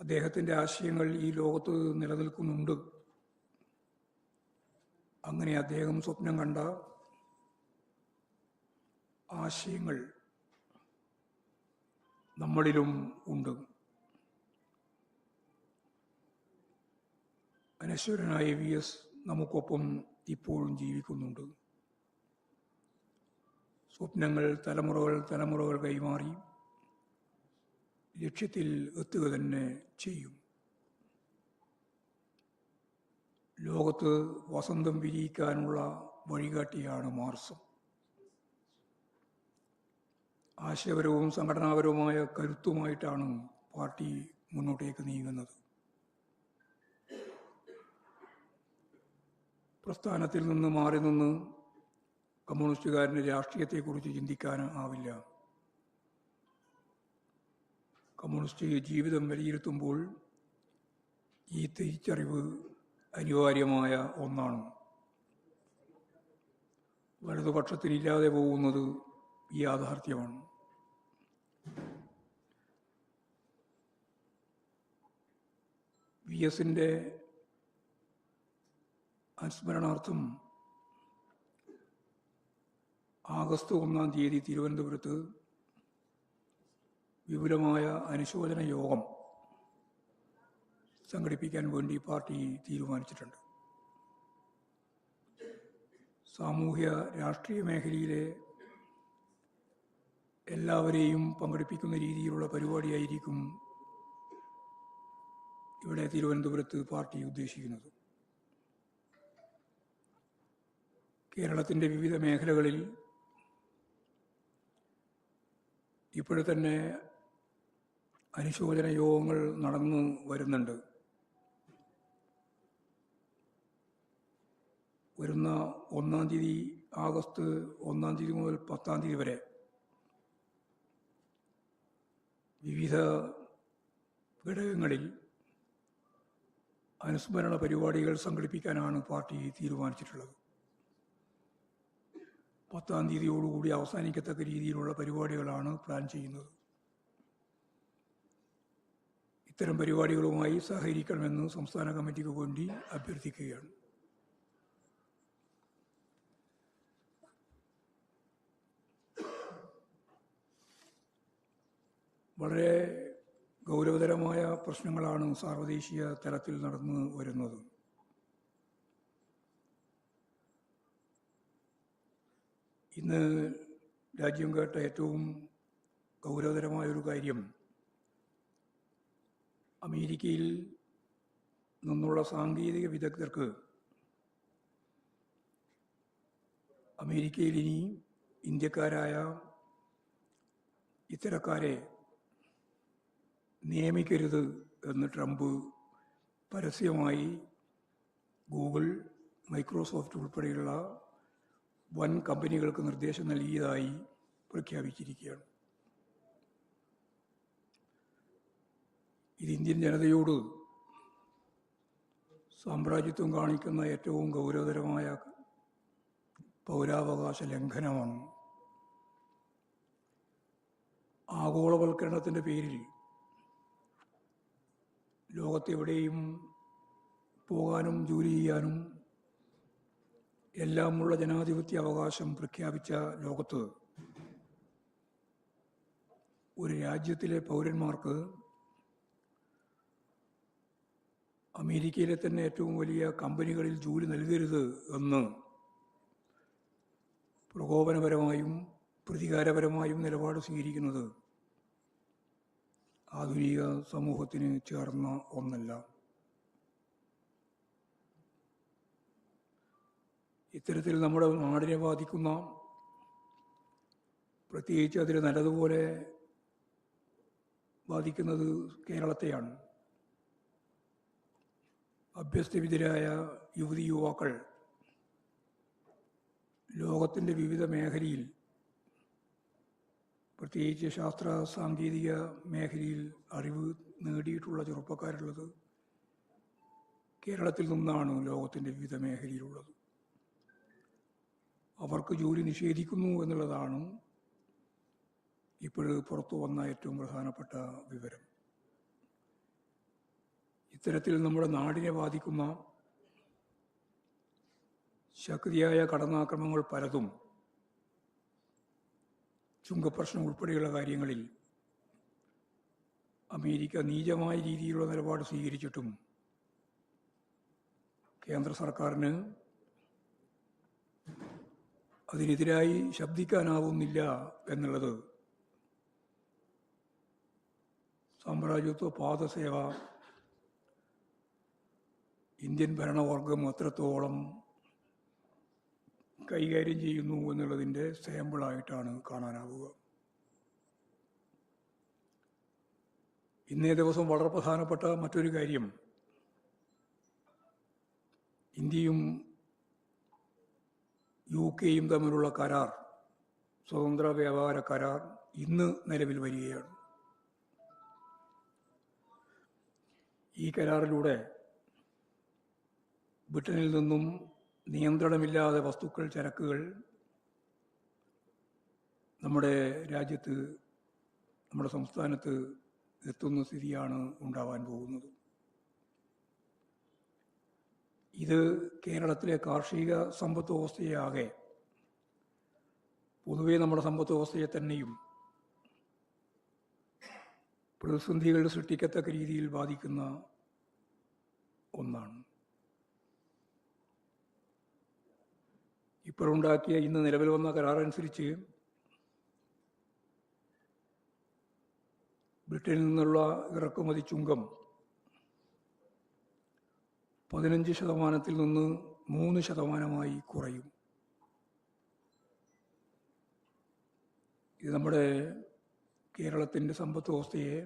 അദ്ദേഹത്തിന്റെ ആശയങ്ങൾ ഈ ലോകത്ത് നിലനിൽക്കുന്നുണ്ട്. അങ്ങനെ അദ്ദേഹം സ്വപ്നം കണ്ട ആശയങ്ങൾ നമ്മളിലും ഉണ്ട്. അനശ്വരനായ വി എസ് നമുക്കൊപ്പം ഇപ്പോഴും ജീവിക്കുന്നുണ്ട്. സ്വപ്നങ്ങൾ തലമുറകൾ തലമുറകൾ കൈമാറി ലക്ഷ്യത്തിൽ എത്തുക തന്നെ ചെയ്യും. ലോകത്ത് വസന്തം വിരിയിക്കാനുള്ള വഴികാട്ടിയാണ് മാർസം. ആശയപരവും സംഘടനാപരവുമായ കരുത്തുമായിട്ടാണ് പാർട്ടി മുന്നോട്ടേക്ക് നീങ്ങുന്നത്. പ്രസ്ഥാനത്തിൽ നിന്ന് മാറി നിന്ന് കമ്മ്യൂണിസ്റ്റുകാരന്റെ രാഷ്ട്രീയത്തെക്കുറിച്ച് ചിന്തിക്കാൻ ആവില്ല. കമ്മ്യൂണിസ്റ്റ് ജീവിതം വിലയിരുത്തുമ്പോൾ ഈ തിരിച്ചറിവ് അനിവാര്യമായ ഒന്നാണ്. വലതുപക്ഷത്തിനില്ലാതെ പോകുന്നത് ഈ യാഥാർത്ഥ്യമാണ്. വി എസിന്റെ അനുസ്മരണാർത്ഥം ആഗസ്റ്റ് ഒന്നാം തീയതി തിരുവനന്തപുരത്ത് വിപുലമായ അനുശോചന യോഗം സംഘടിപ്പിക്കാൻ വേണ്ടി പാർട്ടി തീരുമാനിച്ചിട്ടുണ്ട്. സാമൂഹ്യ രാഷ്ട്രീയ മേഖലയിലെ എല്ലാവരെയും പങ്കെടുപ്പിക്കുന്ന രീതിയിലുള്ള പരിപാടിയായിരിക്കും ഇവിടെ തിരുവനന്തപുരത്ത് പാർട്ടി ഉദ്ദേശിക്കുന്നത്. കേരളത്തിന്റെ വിവിധ മേഖലകളിൽ ഇപ്പോഴെ തന്നെ അനുശോചന യോഗങ്ങൾ നടന്നു വരുന്നുണ്ട്. വരുന്ന ഒന്നാം തീയതി ആഗസ്റ്റ് ഒന്നാം തീയതി മുതൽ പത്താം തീയതി വരെ വിവിധ ഘടകങ്ങളിൽ അനുസ്മരണ പരിപാടികൾ സംഘടിപ്പിക്കാനാണ് പാർട്ടി തീരുമാനിച്ചിട്ടുള്ളത്. പത്താം തീയതിയോടുകൂടി അവസാനിക്കത്തക്ക രീതിയിലുള്ള പരിപാടികളാണ് പ്ലാൻ ചെയ്യുന്നത്. ഇത്തരം പരിപാടികളുമായി സഹകരിക്കണമെന്ന് സംസ്ഥാന കമ്മിറ്റിക്ക് വേണ്ടി അഭ്യർത്ഥിക്കുകയാണ്. വളരെ ഗൗരവതരമായ പ്രശ്നങ്ങളാണ് സാർവദേശീയ തലത്തിൽ നടന്നു വരുന്നത്. ഇന്ന് രാജ്യം കേട്ട ഏറ്റവും ഗൗരവതരമായൊരു കാര്യം അമേരിക്കയിൽ നിന്നുള്ള സാങ്കേതിക വിദഗ്ധർക്ക് അമേരിക്കയിൽ ഇനി ഇന്ത്യക്കാരായ ഇത്തരക്കാരെ നിയമിക്കരുത് എന്ന് ട്രംപ് പരസ്യമായി ഗൂഗിൾ മൈക്രോസോഫ്റ്റ് ഉൾപ്പെടെയുള്ള വൻ കമ്പനികൾക്ക് നിർദ്ദേശം നൽകിയതായി പ്രഖ്യാപിച്ചിരിക്കുകയാണ്. ഇത് ഇന്ത്യൻ ജനതയോട് സാമ്രാജ്യത്വം കാണിക്കുന്ന ഏറ്റവും ഗൗരവതരമായ പൗരാവകാശ ലംഘനമാണ്. ആഗോളവൽക്കരണത്തിന്റെ പേരിൽ ലോകത്തെവിടെയും പോകാനും ജോലി ചെയ്യാനും എല്ലാമുള്ള ജനാധിപത്യ അവകാശം പ്രഖ്യാപിച്ച ലോകത്ത് ഒരു രാജ്യത്തിലെ പൗരന്മാർക്ക് അമേരിക്കയിലെ തന്നെ ഏറ്റവും വലിയ കമ്പനികളിൽ ജോലി നൽകരുത് എന്ന് പ്രകോപനപരമായും പ്രതികാരപരമായും നിലപാട് സ്വീകരിക്കുന്നത് ആധുനിക സമൂഹത്തിന് ചേർന്ന ഒന്നല്ല. ഇത്തരത്തിൽ നമ്മുടെ നാടിനെ ബാധിക്കുന്ന പ്രത്യേകിച്ച് അതിൽ നല്ലതുപോലെ ബാധിക്കുന്നത് കേരളത്തെയാണ്. അഭ്യസ്തവിധരായ യുവതി യുവാക്കൾ ലോകത്തിന്റെ വിവിധ മേഖലയിൽ പ്രത്യേകിച്ച് ശാസ്ത്ര സാങ്കേതിക മേഖലയിൽ അറിവ് നേടിയിട്ടുള്ള ചെറുപ്പക്കാരുള്ളത് കേരളത്തിൽ നിന്നാണ് ലോകത്തിന്റെ വിവിധ മേഖലയിലുള്ളത്. അവർക്ക് ജോലി നിഷേധിക്കുന്നു എന്നുള്ളതാണ് ഇപ്പോൾ പുറത്തു വന്ന ഏറ്റവും പ്രധാനപ്പെട്ട വിവരം. ഇത്തരത്തിൽ നമ്മുടെ നാടിനെ ബാധിക്കുന്ന ശക്തിയായ കടന്നാക്രമങ്ങൾ പലതും ചുങ്കപ്രശ്നം ഉൾപ്പെടെയുള്ള കാര്യങ്ങളിൽ അമേരിക്ക നീചമായ രീതിയിലുള്ള നിലപാട് സ്വീകരിച്ചിട്ടും കേന്ദ്ര സർക്കാരിന് അതിനെതിരായി ശബ്ദിക്കാനാവുന്നില്ല എന്നുള്ളത് സാമ്രാജ്യത്വ പാദസേവ ഇന്ത്യൻ ഭരണവർഗം എത്രത്തോളം കൈകാര്യം ചെയ്യുന്നു എന്നുള്ളതിന്റെ സാമ്പിളായിട്ടാണ് കാണാനാവുക. ഇന്നേ ദിവസം വളരെ പ്രധാനപ്പെട്ട മറ്റൊരു കാര്യം. ഇന്ത്യയും യു കെയും തമ്മിലുള്ള കരാർ സ്വതന്ത്ര വ്യാപാര കരാർ ഇന്ന് നിലവിൽ വരികയാണ്. ഈ കരാറിലൂടെ ബ്രിട്ടനിൽ നിന്നും നിയന്ത്രണമില്ലാതെ വസ്തുക്കൾ ചരക്കുകൾ നമ്മുടെ രാജ്യത്ത് നമ്മുടെ സംസ്ഥാനത്ത് എത്തുന്ന സ്ഥിതിയാണ് ഉണ്ടാവാൻ പോകുന്നത്. ഇത് കേരളത്തിലെ കാർഷിക സമ്പത്ത് വ്യവസ്ഥയാകെ പൊതുവെ നമ്മുടെ സമ്പത്ത് വ്യവസ്ഥയെ തന്നെയും പ്രതിസന്ധികൾ സൃഷ്ടിക്കത്തക്ക രീതിയിൽ ബാധിക്കുന്ന ഒന്നാണ്. ഇപ്പോഴുണ്ടാക്കിയ ഇന്ന് നിലവിൽ വന്ന കരാറനുസരിച്ച് ബ്രിട്ടനിൽ നിന്നുള്ള ഇറക്കുമതി ചുങ്കം പതിനഞ്ച് ശതമാനത്തിൽ നിന്ന് മൂന്ന് ശതമാനമായി കുറയും. ഇത് നമ്മുടെ കേരളത്തിന്റെ സമ്പത്ത് വ്യവസ്ഥയെ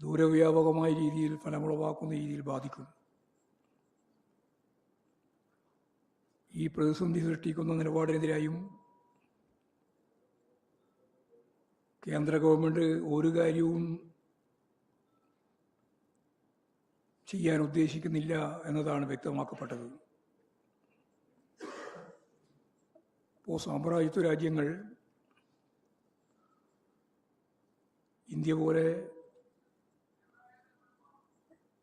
ദൂരവ്യാപകമായ രീതിയിൽ ഫലമുളവാക്കുന്ന രീതിയിൽ ബാധിക്കും. ഈ പ്രതിസന്ധി സൃഷ്ടിക്കുന്ന നിലപാടിനെതിരായും കേന്ദ്ര ഗവൺമെന്റ് ഒരു കാര്യവും ചെയ്യാൻ ഉദ്ദേശിക്കുന്നില്ല എന്നതാണ് വ്യക്തമാക്കപ്പെട്ടത്. ഇപ്പോൾ സാമ്രാജ്യത്വ രാജ്യങ്ങൾ ഇന്ത്യ പോലെ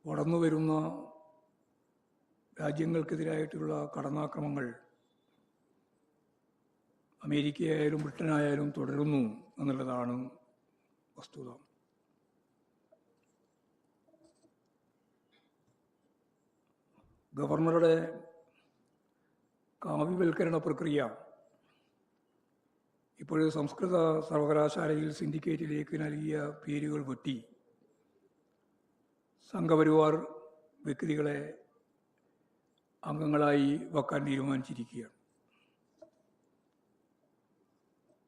വളർന്നു വരുന്ന രാജ്യങ്ങൾക്കെതിരായിട്ടുള്ള കടന്നാക്രമങ്ങൾ അമേരിക്കയായാലും ബ്രിട്ടനായാലും തുടരുന്നു എന്നുള്ളതാണ് വസ്തുത. ഗവർണറുടെ കാവ്യവൽക്കരണ പ്രക്രിയ ഇപ്പോൾ സംസ്കൃത സർവകലാശാലയിൽ സിൻഡിക്കേറ്റിലേക്ക് നൽകിയ പേരുകൾ വെട്ടി. സംഘപരിവാർ വ്യക്തികളെ അംഗങ്ങളായി വെക്കാൻ തീരുമാനിച്ചിരിക്കുകയാണ്.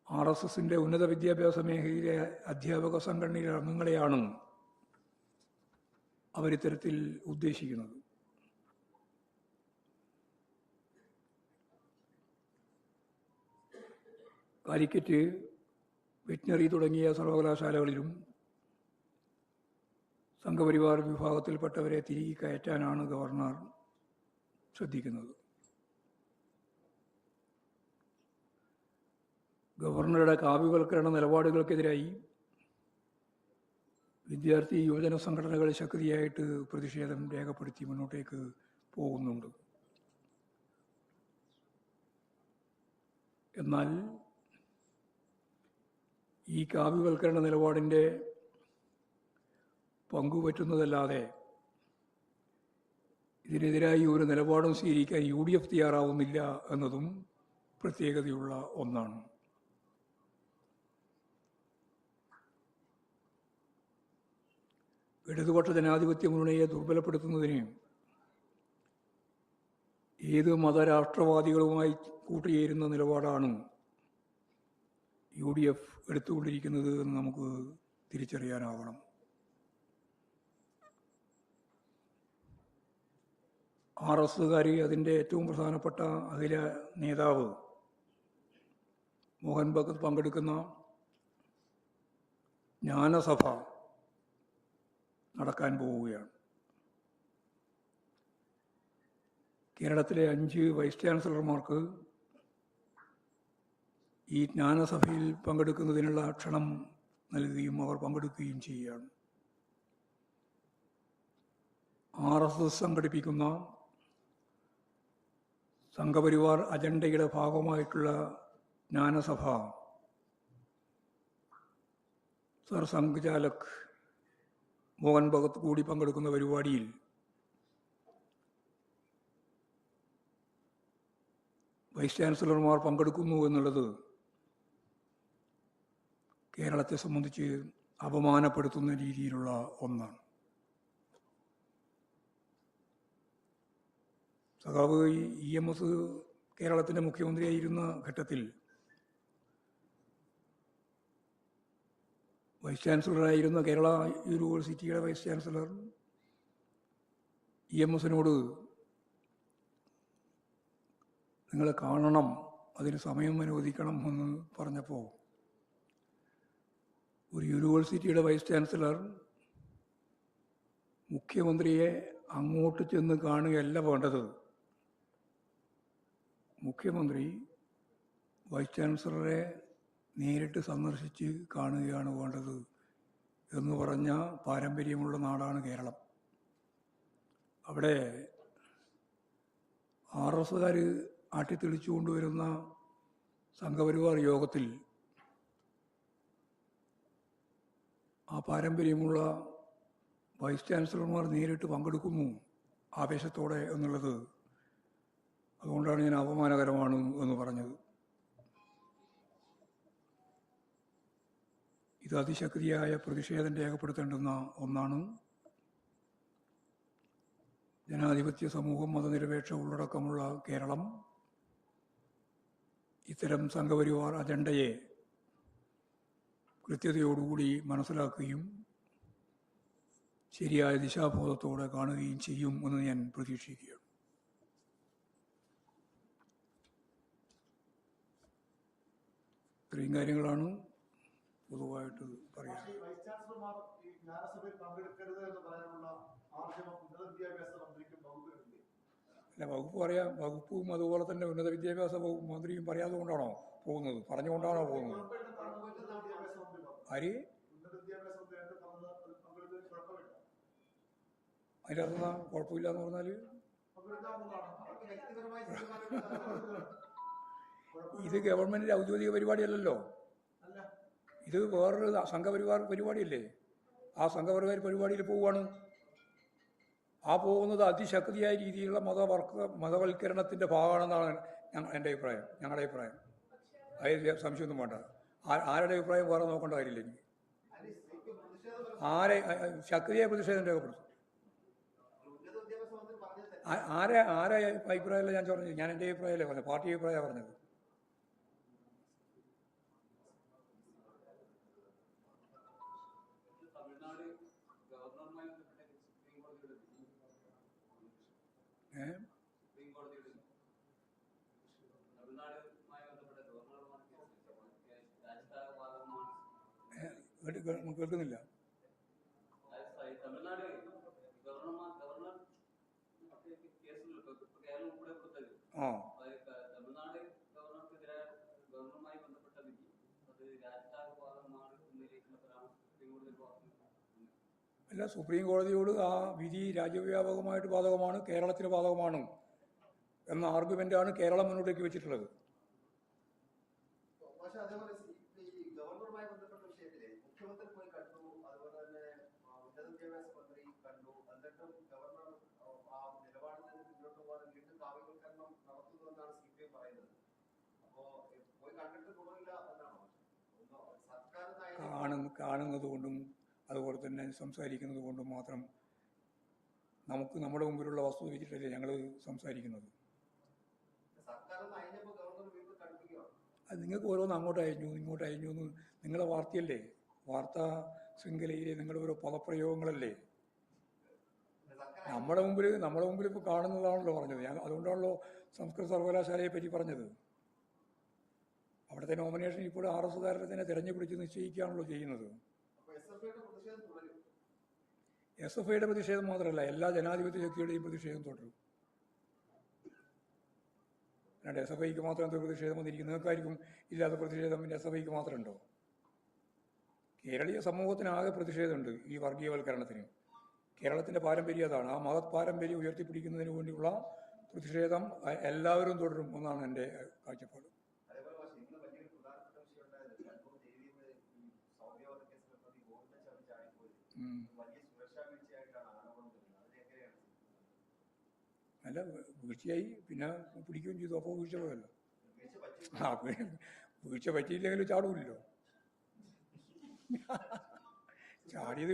ആർ എസ് എസിന്റെ ഉന്നത വിദ്യാഭ്യാസ മേഖലയിലെ അധ്യാപക സംഘടനയിലെ അംഗങ്ങളെയാണ് അവരിത്തരത്തിൽ ഉദ്ദേശിക്കുന്നത്. കാലിക്കറ്റ് വെറ്റിനറി തുടങ്ങിയ സർവകലാശാലകളിലും സംഘപരിവാർ വിഭാഗത്തിൽപ്പെട്ടവരെ തിരികെ കയറ്റാനാണ് ഗവർണർ ശ്രദ്ധിക്കുന്നത്. ഗവർണറുടെ കാവ്യവൽക്കരണ നിലപാടുകൾക്കെതിരായി വിദ്യാർത്ഥി യുവജന സംഘടനകൾ ശക്തിയായിട്ട് പ്രതിഷേധം രേഖപ്പെടുത്തി മുന്നോട്ടേക്ക് പോകുന്നുണ്ട്. എന്നാൽ ഈ കാവ്യവൽക്കരണ നിലപാടിന്റെ പങ്കുപറ്റുന്നതല്ലാതെ ഇതിനെതിരായി ഒരു നിലപാടും സ്വീകരിക്കാൻ യു ഡി എഫ് തയ്യാറാവുന്നില്ല എന്നതും പ്രത്യേകതയുള്ള ഒന്നാണ്. ഇടതുപക്ഷ ജനാധിപത്യ മുന്നണിയെ ദുർബലപ്പെടുത്തുന്നതിന് ഏത് മതരാഷ്ട്രവാദികളുമായി കൂട്ടുചേരുന്ന നിലപാടാണ് യു ഡി എഫ് എടുത്തുകൊണ്ടിരിക്കുന്നത് എന്ന് നമുക്ക് തിരിച്ചറിയാനാവണം. ആർ എസുകാർ അതിന്റെ ഏറ്റവും പ്രധാനപ്പെട്ട അഖില നേതാവ് മോഹൻ ഭഗത് പങ്കെടുക്കുന്ന ജ്ഞാനസഭ നടക്കാൻ പോവുകയാണ്. കേരളത്തിലെ അഞ്ച് വൈസ് ചാൻസലർമാർക്ക് ഈ ജ്ഞാനസഭയിൽ പങ്കെടുക്കുന്നതിനുള്ള ക്ഷണം നൽകുകയും അവർ പങ്കെടുക്കുകയും ചെയ്യുകയാണ്. ആർ എസ് എസ് സംഘടിപ്പിക്കുന്ന സംഘപരിവാർ അജണ്ടയുടെ ഭാഗമായിട്ടുള്ള ജ്ഞാനസഭ സർ സംഘചാലക് മോഹൻ ഭഗത് കൂടി പങ്കെടുക്കുന്ന പരിപാടിയിൽ വൈസ് ചാൻസലർമാർ പങ്കെടുക്കുന്നു എന്നുള്ളത് കേരളത്തെ സംബന്ധിച്ച് അപമാനപ്പെടുത്തുന്ന രീതിയിലുള്ള ഒന്നാണ്. സഖാവ് ഇ എം എസ് കേരളത്തിന്റെ മുഖ്യമന്ത്രിയായിരുന്ന ഘട്ടത്തിൽ വൈസ് ചാൻസലറായിരുന്ന കേരള യൂണിവേഴ്സിറ്റിയുടെ വൈസ് ചാൻസലർ ഇ എം എസിനോട് നിങ്ങളെ കാണണം അതിന് സമയം അനുവദിക്കണം എന്ന് പറഞ്ഞപ്പോൾ ഒരു യൂണിവേഴ്സിറ്റിയുടെ വൈസ് ചാൻസലർ മുഖ്യമന്ത്രിയെ അങ്ങോട്ട് ചെന്ന് കാണുകയല്ല വേണ്ടത്. മുഖ്യമന്ത്രി വൈസ് ചാൻസലറെ നേരിട്ട് സന്ദർശിച്ച് കാണുകയാണ് വേണ്ടത് എന്ന് പറഞ്ഞ പാരമ്പര്യമുള്ള നാടാണ് കേരളം. അവിടെ ആർ എസ്സുകാർ ആട്ടിത്തെളിച്ചു കൊണ്ടുവരുന്ന സംഘപരിവാർ യോഗത്തിൽ ആ പാരമ്പര്യമുള്ള വൈസ് ചാൻസലർമാർ നേരിട്ട് പങ്കെടുക്കുന്നു ആവേശത്തോടെ എന്നുള്ളത് അതുകൊണ്ടാണ് ഞാൻ അപമാനകരമാണ് എന്ന് പറഞ്ഞത്. ഇത് അതിശക്തിയായ പ്രതിഷേധം രേഖപ്പെടുത്തേണ്ടുന്ന ഒന്നാണ്. ജനാധിപത്യ സമൂഹം മതനിരപേക്ഷ ഉള്ളടക്കമുള്ള കേരളം ഇത്തരം സംഘപരിവാർ അജണ്ടയെ കൃത്യതയോടുകൂടി മനസ്സിലാക്കുകയും ശരിയായ ദിശാബോധത്തോടെ കാണുകയും ചെയ്യും എന്ന് ഞാൻ പ്രതീക്ഷിക്കുകയാണ് ഇത്രയും കാര്യങ്ങളാണ് പൊതുവായിട്ട് പറയാൻ പക്ഷേ ഈ വൈസ് ചാൻസലർമാർ ഈ ജ്ഞാനസഭയിൽ പങ്കെടുക്കരുത് എന്ന് പറയാനുള്ള ആർജവം ഉന്നത കാര്യങ്ങളാണ് പൊതുവായിട്ട് പറയാം അല്ല വകുപ്പ് പറയാം വകുപ്പും അതുപോലെ തന്നെ ഉന്നത വിദ്യാഭ്യാസ വകുപ്പ് മന്ത്രിയും പറയാതെ കൊണ്ടാണോ പോകുന്നത്? പറഞ്ഞുകൊണ്ടാണോ പോകുന്നത്? ആര്? അതിനകത്ത് കുഴപ്പമില്ലാന്ന് പറഞ്ഞാൽ? അതിന്റെ അർത്ഥം കുഴപ്പമില്ല എന്ന് പറഞ്ഞാൽ ഇത് ഗവൺമെന്റിന്റെ ഔദ്യോഗിക പരിപാടിയല്ലല്ലോ. ഇത് വേറൊരു സംഘപരിവാർ പരിപാടിയല്ലേ? ആ സംഘപരിവാർ പരിപാടിയിൽ പോവുകയാണ്. ആ പോകുന്നത് അതിശക്തിയായ രീതിയിലുള്ള മതവർക്ക മതവൽക്കരണത്തിന്റെ ഭാഗമാണെന്നാണ് ഞങ്ങൾ എന്റെ അഭിപ്രായം ഞങ്ങളുടെ അഭിപ്രായം. അതിൽ സംശയമൊന്നും വേണ്ട. ആരുടെ അഭിപ്രായം വേറെ നോക്കേണ്ട കാര്യമില്ല എനിക്ക്. ആരെ ശക്തിയായ പ്രതിഷേധം രേഖപ്പെടുത്തും. ആരെ ആരെ അഭിപ്രായമല്ല ഞാൻ പറഞ്ഞത്. ഞാൻ എന്റെ അഭിപ്രായമല്ലേ പറഞ്ഞത്? പാർട്ടി അഭിപ്രായമാണ് പറഞ്ഞത്. കേൾക്കുന്നില്ല. തമിഴ്നാട് ഗവർണർ ഗവർണർ ആ. തമിഴ്നാട് ഗവർണറുമായി ബന്ധപ്പെട്ട വിധി. അത് സുപ്രീം കോടതി അല്ല സുപ്രീം കോടതിയോട് ആ വിധി രാജ്യവ്യാപകമായിട്ട് ബാധകമാണ് കേരളത്തിന് ബാധകമാണ് എന്ന ആർഗ്യുമെന്റാണ് കേരളം മുന്നോട്ടേക്ക് വെച്ചിട്ടുള്ളത് പക്ഷെ അതേപോലെ ഈ ഈ ഗവർണറുമായി ബന്ധപ്പെട്ട വിഷയത്തിൽ മുഖ്യമന്ത്രി പോയി കണ്ടു അതുപോലെ തന്നെ ആ, ഉന്നത വിദ്യാഭ്യാസ മന്ത്രി കണ്ടു എന്നിട്ടും ഗവർണർ ആ, ആ നിലപാടിൽ നിന്ന് മുന്നോട്ട് പോകാതെ വീണ്ടും കാവ്യവൽക്കരണം നടത്തുന്നുവെന്നാണ് സി പി എം പറയുന്നത് അപ്പോ ഏ, പോയി കണ്ടിട്ട് ഗുണമില്ല എന്നാണോ ഒന്നോ സർക്കാർ കാണുന്ന കാണുന്നത് കൊണ്ടും അതുപോലെ തന്നെ സംസാരിക്കുന്നത് കൊണ്ടും മാത്രം നമുക്ക് നമ്മുടെ മുമ്പിലുള്ള വസ്തു വെച്ചിട്ടല്ലേ ഞങ്ങൾ സംസാരിക്കുന്നത്. അത് നിങ്ങൾക്ക് ഓരോന്ന് അങ്ങോട്ട് അയഞ്ഞു ഇങ്ങോട്ട് അയഞ്ഞു എന്ന് നിങ്ങളെ വാർത്തയല്ലേ? വാർത്താ ശൃംഖലയിലെ നിങ്ങളുടെ ഓരോ പദപ്രയോഗങ്ങളല്ലേ? നമ്മുടെ മുമ്പിൽ നമ്മുടെ മുമ്പിൽ ഇപ്പോൾ കാണുന്നതാണല്ലോ പറഞ്ഞത്. ഞാൻ അതുകൊണ്ടാണല്ലോ സംസ്കൃത സർവകലാശാലയെ പറ്റി പറഞ്ഞത്. അവിടുത്തെ നോമിനേഷൻ ഇപ്പോഴും ആർ എസ്സുകാരുടെ തന്നെ തിരഞ്ഞുപിടിച്ച് നിശ്ചയിക്കുകയാണല്ലോ ചെയ്യുന്നത്. എസ് എഫ് ഐയുടെ പ്രതിഷേധം മാത്രമല്ല എല്ലാ ജനാധിപത്യ ശക്തിയുടെയും പ്രതിഷേധം തുടരും. അല്ലാണ്ട് എസ് എഫ് ഐക്ക് മാത്രം എന്ത് പ്രതിഷേധം വന്നിരിക്കും? നിങ്ങൾക്കായിരിക്കും ഇല്ലാത്ത പ്രതിഷേധം പിന്നെ എസ് എഫ് ഐക്ക് മാത്രമുണ്ടോ? കേരളീയ സമൂഹത്തിനാകെ പ്രതിഷേധമുണ്ട് ഈ വർഗീയവൽക്കരണത്തിന്. കേരളത്തിന്റെ പാരമ്പര്യം അതാണ്. ആ മഹത് പാരമ്പര്യം ഉയർത്തിപ്പിടിക്കുന്നതിന് വേണ്ടിയുള്ള പ്രതിഷേധം എല്ലാവരും തുടരും എന്നാണ് എന്റെ കാഴ്ചപ്പാട്. അല്ല വീഴ്ചയായി. പിന്നെ പിടിക്കുകയും ചെയ്തു. അപ്പോൾ വീഴ്ച പോയല്ലോ. ആ വീഴ്ച പറ്റിയില്ലെങ്കിലും ചാടൂല്ലോ ചാടിയത്